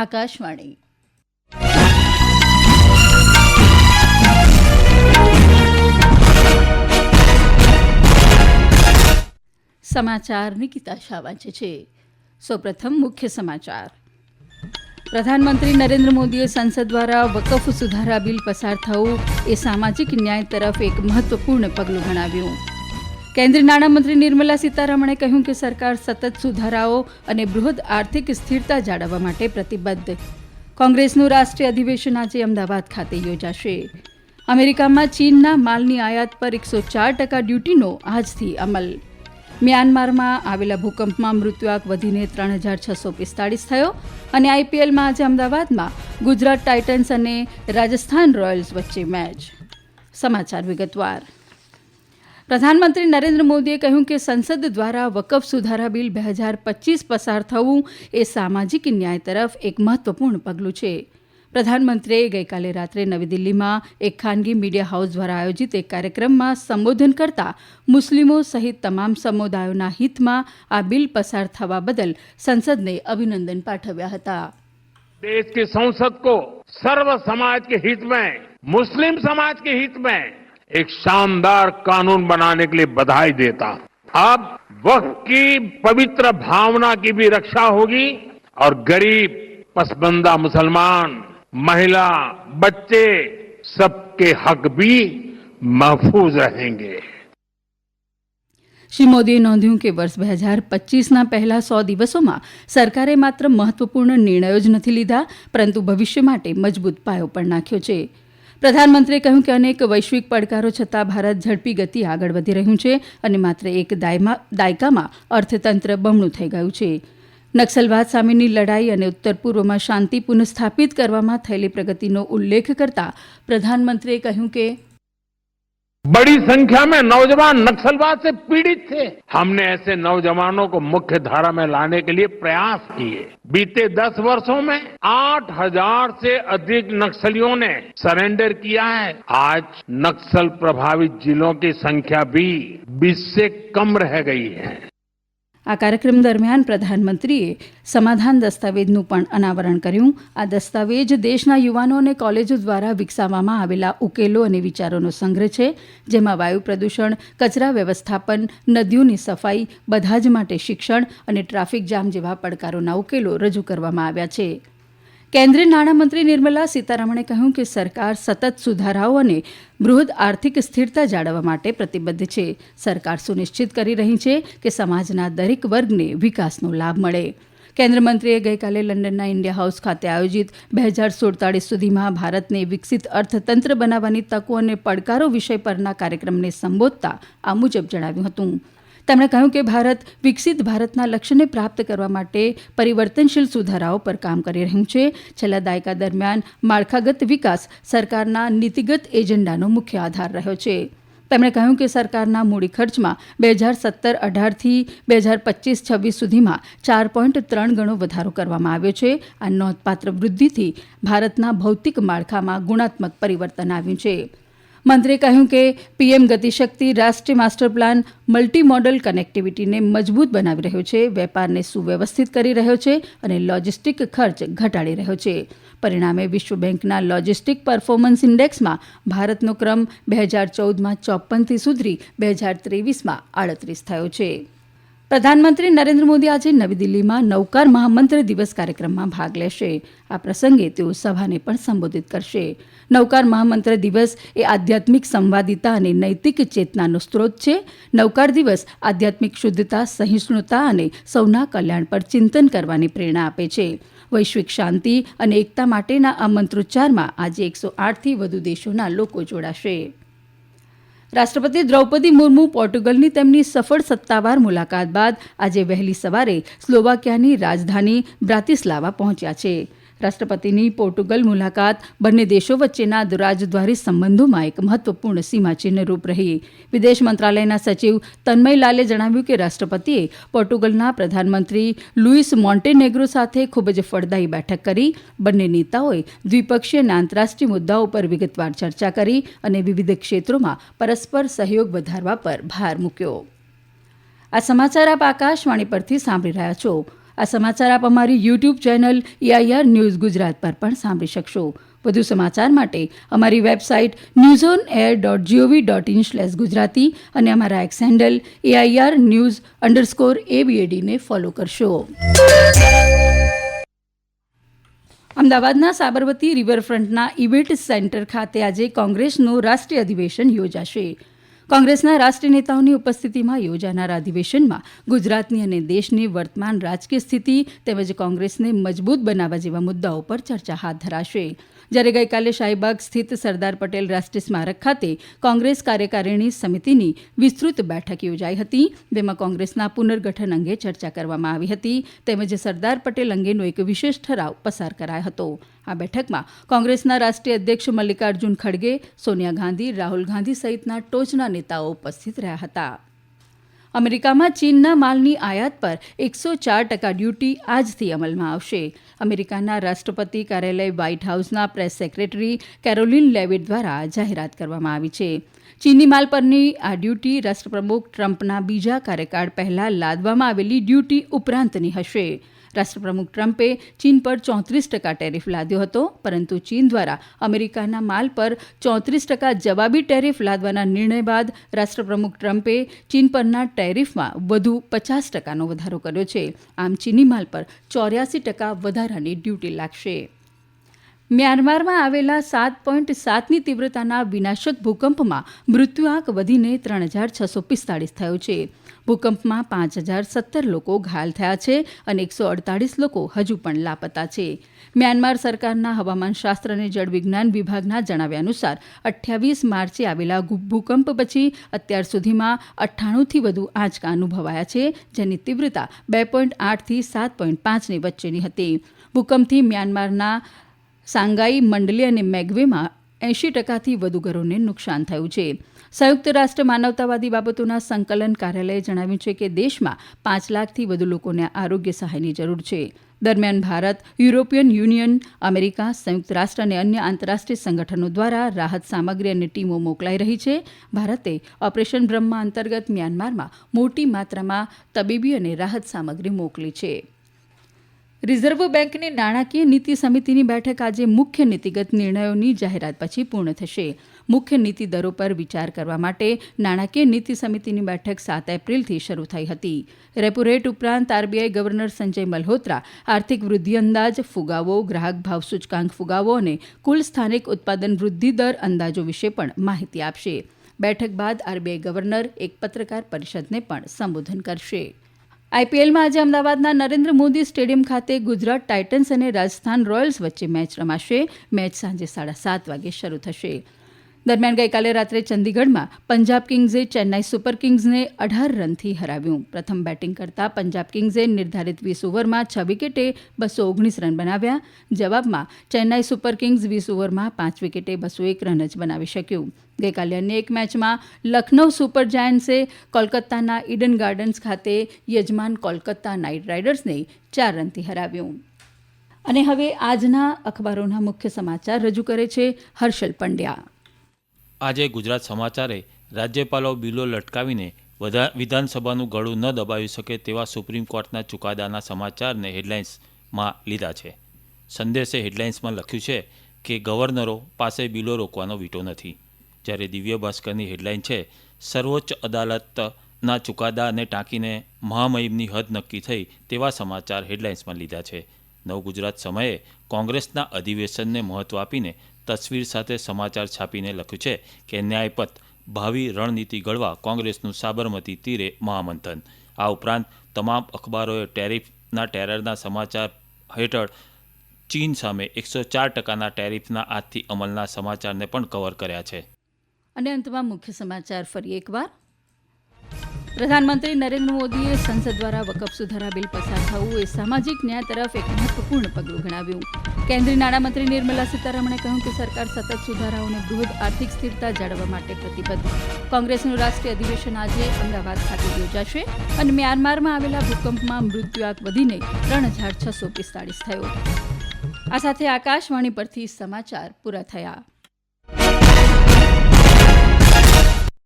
આકાશવાણી. સમાચાર નિકિતા શાહ વાંચે છે. સૌપ્રથમ મુખ્ય સમાચાર. પ્રધાનમંત્રી નરેન્દ્ર મોદીએ સંસદ દ્વારા વકફ સુધારા બિલ પસાર થવું એ સામાજિક ન્યાય તરફ એક મહત્વપૂર્ણ પગલું ગણાવ્યું. કેન્દ્રીય નાણામંત્રી નિર્મલા સીતારમણે કહ્યું કે સરકાર સતત સુધારાઓ અને બૃહદ આર્થિક સ્થિરતા જાળવવા માટે પ્રતિબદ્ધ. કોંગ્રેસનું રાષ્ટ્રીય અધિવેશન આજે અમદાવાદ ખાતે યોજાશે. અમેરિકામાં ચીનના માલની આયાત પર એકસો ચાર ટકા ડ્યુટીનો આજથી અમલ. મ્યાનમારમાં આવેલા ભૂકંપમાં મૃત્યુઆંક વધીને ત્રણ હજાર છસો પિસ્તાળીસ થયો અને આઈપીએલમાં આજે અમદાવાદમાં ગુજરાત ટાઇટન્સ અને રાજસ્થાન રોયલ્સ વચ્ચે મેચ. સમાચાર વિગતવાર. પ્રધાનમંત્રી નરેન્દ્ર મોદીએ કહ્યું કે સંસદ દ્વારા વકફ સુધારા બિલ બે હજાર પચીસ પસાર થવું એ સામાજિક ન્યાય તરફ એક મહત્વપૂર્ણ પગલું છે પ્રધાનમંત્રીએ ગઈકાલે રાત્રે નવી દિલ્હીમાં એક ખાનગી મીડિયા હાઉસ દ્વારા આયોજિત એક કાર્યક્રમમાં સંબોધન કરતા મુસ્લિમો સહિત તમામ સમુદાયોના હિતમાં આ બિલ પસાર થવા બદલ સંસદને અભિનંદન પાઠવ્યા હતા देश की संसद को सर्व समाज के हित में मुस्लिम समाज के हित में एक शानदार कानून बनाने के लिए बधाई देता हूं अब वक्त की पवित्र भावना की भी रक्षा होगी और गरीब पसबंदा मुसलमान महिला बच्चे सबके हक भी महफूज रहेंगे શ્રી મોદીએ નોંધ્યું કે વર્ષ બે હજાર પચીસના પહેલા સો દિવસોમાં સરકારે માત્ર મહત્વપૂર્ણ નિર્ણયો જ નથી લીધા પરંતુ ભવિષ્ય માટે મજબૂત પાયો પણ નાખ્યો છે પ્રધાનમંત્રીએ કહ્યું કે અનેક વૈશ્વિક પડકારો છતાં ભારત ઝડપી ગતિ આગળ વધી રહ્યું છે અને માત્ર એક દાયકામાં અર્થતંત્ર બમણું થઈ ગયું છે. નક્સલવાદ સામેની લડાઈ અને ઉત્તર પૂર્વમાં શાંતિ પુનઃસ્થાપિત કરવામાં થયેલી પ્રગતિનો ઉલ્લેખ કરતા પ્રધાનમંત્રીએ કહ્યું કે बड़ी संख्या में नौजवान नक्सलवाद से पीड़ित थे। हमने ऐसे नौजवानों को मुख्य धारा में लाने के लिए प्रयास किए। बीते दस वर्षों में आठ हज़ार से अधिक नक्सलियों ने सरेंडर किया है। आज नक्सल प्रभावित जिलों की संख्या भी 20 से कम रह गई है। આ કાર્યક્રમ દરમિયાન પ્રધાનમંત્રીએ સમાધાન દસ્તાવેજનું પણ અનાવરણ કર્યું. આ દસ્તાવેજ દેશના યુવાનો અને કોલેજો દ્વારા વિકસાવવામાં આવેલા ઉકેલો અને વિચારોનો સંગ્રહ છે, જેમાં વાયુ પ્રદૂષણ, કચરા વ્યવસ્થાપન, નદીઓની સફાઈ, બધા જ માટે શિક્ષણ અને ટ્રાફિક જામ જેવા પડકારોના ઉકેલો રજૂ કરવામાં આવ્યા છે. કેન્દ્રીય નાણામંત્રી નિર્મલા સીતારમણે કહ્યું કે સરકાર સતત સુધારાઓ અને બૃહદ આર્થિક સ્થિરતા જાળવવા માટે પ્રતિબદ્ધ છે. સરકાર સુનિશ્ચિત કરી રહી છે કે સમાજના દરેક વર્ગને વિકાસનો લાભ મળે. કેન્દ્ર મંત્રીએ ગઈકાલે લંડનના ઇન્ડિયા હાઉસ ખાતે આયોજિત બે હજાર સુડતાળીસ સુધીમાં ભારતને વિકસિત અર્થતંત્ર બનાવવાની તકો અને પડકારો વિષય પરના કાર્યક્રમને સંબોધતા આ મુજબ જણાવ્યું હતું. તેમણે કહ્યું કે ભારત વિકસિત ભારતના લક્ષ્યને પ્રાપ્ત કરવા માટે પરિવર્તનશીલ સુધારાઓ પર કામ કરી રહ્યું છે. છેલ્લા દાયકા દરમિયાન માળખાગત વિકાસ સરકારના નીતિગત એજન્ડાનો મુખ્ય આધાર રહ્યો છે. તેમણે કહ્યું કે સરકારના મૂડી ખર્ચમાં બે હજાર સત્તર અઢારથી બે હજાર પચીસ છવ્વીસ સુધીમાં ચાર પોઈન્ટ ત્રણ ગણો વધારો કરવામાં આવ્યો છે. આ નોંધપાત્ર વૃદ્ધિથી ભારતના ભૌતિક માળખામાં ગુણાત્મક પરિવર્તન આવ્યું છે. મંત્રીએ કહ્યું કે પીએમ ગતિશક્તિ રાષ્ટ્રીય માસ્ટર પ્લાન મલ્ટી મોડલ કનેક્ટિવિટીને મજબૂત બનાવી રહ્યો છે, વેપારને સુવ્યવસ્થિત કરી રહ્યો છે અને લોજિસ્ટિક ખર્ચ ઘટાડી રહ્યો છે. પરિણામે વિશ્વ બેંકના લોજિસ્ટિક પરફોર્મન્સ ઇન્ડેક્સમાં ભારતનો ક્રમ બે હજાર ચૌદમાં ચોપનથી સુધરી બે હજાર ત્રેવીસમાં આડત્રીસ થયો છે. પ્રધાનમંત્રી નરેન્દ્ર મોદી આજે નવી દિલ્હીમાં નૌકાર મહામંત્ર દિવસ કાર્યક્રમમાં ભાગ લેશે. આ પ્રસંગે તેઓ સભાને પણ સંબોધિત કરશે. નૌકાર મહામંત્ર દિવસ એ આધ્યાત્મિક સંવાદિતા અને નૈતિક ચેતનાનો સ્ત્રોત છે. નૌકાર દિવસ આધ્યાત્મિક શુદ્ધતા, સહિષ્ણુતા અને સૌના કલ્યાણ પર ચિંતન કરવાની પ્રેરણા આપે છે. વૈશ્વિક શાંતિ અને એકતા માટેના આ મંત્રોચ્ચારમાં આજે એકસો આઠથી વધુ દેશોના લોકો જોડાશે. રાષ્ટ્રપતિ દ્રૌપદી મુર્મુ પોર્ટુગલની તેમની સફળ સત્તાવાર મુલાકાત બાદ આજે વહેલી સવારે સ્લોવાકિયાની રાજધાની બ્રાતિસ્લાવા પહોંચ્યા છે. રાષ્ટ્રપતિની પોર્ટુગલ મુલાકાત. બંને દેશો વચ્ચેના દુરાજદ્વારી સંબંધોમાં એક મહત્વપૂર્ણ સીમાચિહ્નરૂપ રહી. વિદેશ મંત્રાલયના સચિવ તન્મયલાલે જણાવ્યું કે રાષ્ટ્રપતિએ પોર્ટુગલના પ્રધાનમંત્રી લુઇસ મોન્ટેનેગ્રો સાથે ખૂબ જ ફળદાયી બેઠક કરી. બંને નેતાઓએ દ્વિપક્ષીય અને આંતરરાષ્ટ્રીય મુદ્દાઓ પર વિગતવાર ચર્ચા કરી અને વિવિધ ક્ષેત્રોમાં પરસ્પર સહયોગ વધારવા પર ભાર મૂક્યો. આ સમાચાર આપ આકાશવાણી પરથી સાંભળી રહ્યા છો. આ સમાચાર આપ અમારી YouTube channel AIR news Gujarat પર પણ સાંભળી શકશો. વધુ સમાચાર માટે અમારી website news on air dot GOV dot in slash Gujarati અને અમારા X handle AIR news underscore એબીએડીને follow કરશો. અમદાવાદના સાબરમતી રિવરફ્રન્ટના ઇવેન્ટ સેન્ટર ખાતે આજે કોંગ્રેસનું રાષ્ટ્રીય અધિવેશન યોજાશે. કોંગ્રેસના રાષ્ટ્રીય નેતાઓની ઉપસ્થિતિમાં યોજાનાર અધિવેશનમાં ગુજરાતની અને દેશની વર્તમાન રાજકીય સ્થિતિ તેમજ કોંગ્રેસને મજબૂત બનાવવા જેવા મુદ્દાઓ પર ચર્ચા હાથ ધરાશે. જ્યારે ગઈકાલે શાહીબાગ સ્થિત સરદાર પટેલ રાષ્ટ્રીય સ્મારક ખાતે કોંગ્રેસ કાર્યકારિણી સમિતિની વિસ્તૃત બેઠક યોજાઈ હતી, જેમાં કોંગ્રેસના પુનર્ગઠન અંગે ચર્ચા કરવામાં આવી હતી તેમજ સરદાર પટેલ અંગેનો એક વિશેષ ઠરાવ પસાર કરાયો હતો. આ બેઠકમાં કોંગ્રેસના રાષ્ટ્રીય અધ્યક્ષ મલ્લિકાર્જુન ખડગે, સોનિયા ગાંધી, રાહુલ ગાંધી સહિતના ટોચના નેતાઓ ઉપસ્થિત રહ્યા હતા. અમેરિકામાં ચીનના માલની આયાત પર એકસો ચાર ટકા ડ્યુટી આજથી અમલમાં આવશે. અમેરિકાના રાષ્ટ્રપતિ કાર્યાલય વ્હાઇટ હાઉસના પ્રેસ સેક્રેટરી કેરોલિન લેવિટ દ્વારા જાહેરાત કરવામાં આવી છે. ચીની માલ પરની આ ડ્યુટી રાષ્ટ્રપ્રમુખ ટ્રમ્પના બીજા કાર્યકાળ પહેલા લાદવામાં આવેલી ડ્યુટી ઉપરાંતની હશે. રાષ્ટ્રપ્રમુખ ટ્રમ્પે ચીન પર ચોત્રીસ ટકા ટેરિફ લાદ્યો હતો, પરંતુ ચીન દ્વારા અમેરિકાના માલ પર ચોત્રીસ ટકા જવાબી ટેરિફ લાદવાના નિર્ણય બાદ રાષ્ટ્રપ્રમુખ ટ્રમ્પે ચીન પરના ટેરિફમાં વધુ પચાસ ટકાનો વધારો કર્યો છે. આમ ચીની માલ પર ચોર્યાસી ટકા વધારાની ડ્યુટી લાગશે. મ્યાનમારમાં આવેલા સાત પોઈન્ટ સાતની તીવ્રતાના વિનાશક ભૂકંપમાં મૃત્યુઆંક વધીને ત્રણ હજાર છસો પિસ્તાળીસ થયો છે. ભૂકંપમાં પાંચ હજાર સત્તર લોકો ઘાયલ થયા છે અને એકસો અડતાળીસ લોકો હજુ પણ લાપતા છે. મ્યાનમાર સરકારના હવામાનશાસ્ત્ર અને જળવિજ્ઞાન વિભાગના જણાવ્યા અનુસાર, અઠ્યાવીસ માર્ચે આવેલા ભૂકંપ પછી અત્યાર સુધીમાં અઠ્ઠાણુંથી વધુ આંચકા અનુભવાયા છે, જેની તીવ્રતા બે પોઈન્ટ આઠથી સાત પોઈન્ટ પાંચની વચ્ચેની હતી. ભૂકંપથી મ્યાનમારના સાંગાઈ, મંડલી અને મેગવેમાં એંશી ટકાથી વધુ ઘરોને નુકસાન થયું છે. સંયુક્ત રાષ્ટ્ર માનવતાવાદી બાબતોના સંકલન કાર્યાલયે જણાવ્યું છે કે દેશમાં પાંચ લાખથી વધુ લોકોને આરોગ્ય સહાયની જરૂર છે. દરમિયાન ભારત, યુરોપિયન યુનિયન, અમેરિકા, સંયુક્ત રાષ્ટ્ર અને અન્ય આંતરરાષ્ટ્રીય સંગઠનો દ્વારા રાહત સામગ્રી અને ટીમો મોકલાઈ રહી છે. ભારતે ઓપરેશન બ્રહ્મા અંતર્ગત મ્યાનમારમાં મોટી માત્રામાં તબીબી અને રાહત સામગ્રી મોકલી છે. રિઝર્વ બેંકની નાણાકીય નીતિ સમિતિની બેઠક આજે મુખ્ય નીતિગત નિર્ણયોની જાહેરાત પછી પૂર્ણ થશે. મુખ્ય નીતિ દરો પર વિચાર કરવા માટે નાણાકીય નીતિ સમિતિની બેઠક સાત એપ્રિલથી શરૂ થઈ હતી. રેપો રેટ ઉપરાંત આરબીઆઈ ગવર્નર સંજય મલ્હોત્રા, આર્થિક વૃદ્ધિ અંદાજ, ફુગાવો, ગ્રાહક ભાવ સૂચકાંક ફુગાવો અને કુલ સ્થાનિક ઉત્પાદન વૃદ્ધિ દર અંદાજો વિશે પણ માહિતી આપશે. બેઠક બાદ આરબીઆઈ ગવર્નર એક પત્રકાર પરિષદને પણ સંબોધન કરશે. આઈપીએલમાં આજે અમદાવાદના નરેન્દ્ર મોદી સ્ટેડિયમ ખાતે ગુજરાત ટાઇટન્સ અને રાજસ્થાન રોયલ્સ વચ્ચે મેચ રમાશે. મેચ સાંજે સાડા સાત વાગે શરૂ થશે. દરમિયાન ગઈકાલે રાત્રે ચંદીગઢમાં પંજાબ કિંગ્સે ચેન્નાઈ સુપર કિંગ્સને અઢાર રનથી હરાવ્યું. પ્રથમ બેટિંગ કરતા પંજાબ કિંગ્સે નિર્ધારિત વીસ ઓવરમાં છ વિકેટે બસો ઓગણીસ રન બનાવ્યા. જવાબમાં ચેન્નાઈ સુપર કિંગ્સ વીસ ઓવરમાં પાંચ વિકેટે બસો એક રન જ બનાવી શક્યું. ગઈકાલે અન્ય એક મેચમાં લખનૌ સુપર જાયન્ટ્સે કોલકાતાના ઈડન ગાર્ડન્સ ખાતે યજમાન કોલકાતા નાઇટ રાઇડર્સને ચાર રનથી હરાવ્યું. અને હવે આજના અખબારોના મુખ્ય સમાચાર રજૂ કરે છે હર્ષલ પંડ્યા. આજે ગુજરાત સમાચારે રાજ્યપાલો બિલો લટકાવીને વધા, વિધાનસભાનું ગળું ન દબાવી શકે તેવા સુપ્રીમ કોર્ટના ચુકાદાના સમાચારને હેડલાઇન્સમાં લીધા છે. સંદેશે હેડલાઇન્સમાં લખ્યું છે કે ગવર્નરો પાસે બિલો રોકવાનો વીટો નથી. જ્યારે દિવ્ય ભાસ્કરની હેડલાઇન છે, સર્વોચ્ચ અદાલતના ચુકાદાને ટાંકીને મહામહિમની હદ નક્કી થઈ તેવા સમાચાર હેડલાઇન્સમાં લીધા છે. નવ ગુજરાત સમયે કોંગ્રેસના અધિવેશનને મહત્ત્વ આપીને તસવીર સાથે સમાચાર છાપીને લખ્યું છે કે ન્યાયપથ ભાવિ રણનીતિ ઘડવા કોંગ્રેસનું સાબરમતી તીરે મહામંથન. આ ઉપરાંત તમામ અખબારોએ ટેરિફના ટેરરના સમાચાર હેઠળ ચીન સામે એકસો ચાર ટકાના ટેરિફના આજથી અમલના સમાચારને પણ કવર કર્યા છે. અને અંતમાં મુખ્ય સમાચાર ફરી એકવાર. પ્રધાનમંત્રી નરેન્દ્ર મોદીએ સંસદ દ્વારા વકફ સુધારા બિલ પસાર થવું એ સામાજિક ન્યાય તરફ એક મહત્વપૂર્ણ પગલું ગણાવ્યું. કેન્દ્રીય નાણામંત્રી નિર્મલા સીતારમણે કહ્યું કે સરકાર સતત સુધારાઓને બૃહદ આર્થિક સ્થિરતા જાળવવા માટે પ્રતિબદ્ધ. કોંગ્રેસનું રાષ્ટ્રીય અધિવેશન આજે અમદાવાદ ખાતે યોજાશે અને મ્યાનમારમાં આવેલા ભૂકંપમાં મૃત્યુઆંક વધીને ત્રણ હજાર છસો પિસ્તાળીસ થયો. આ સાથે આકાશવાણી પરથી સમાચાર પૂરા થયા.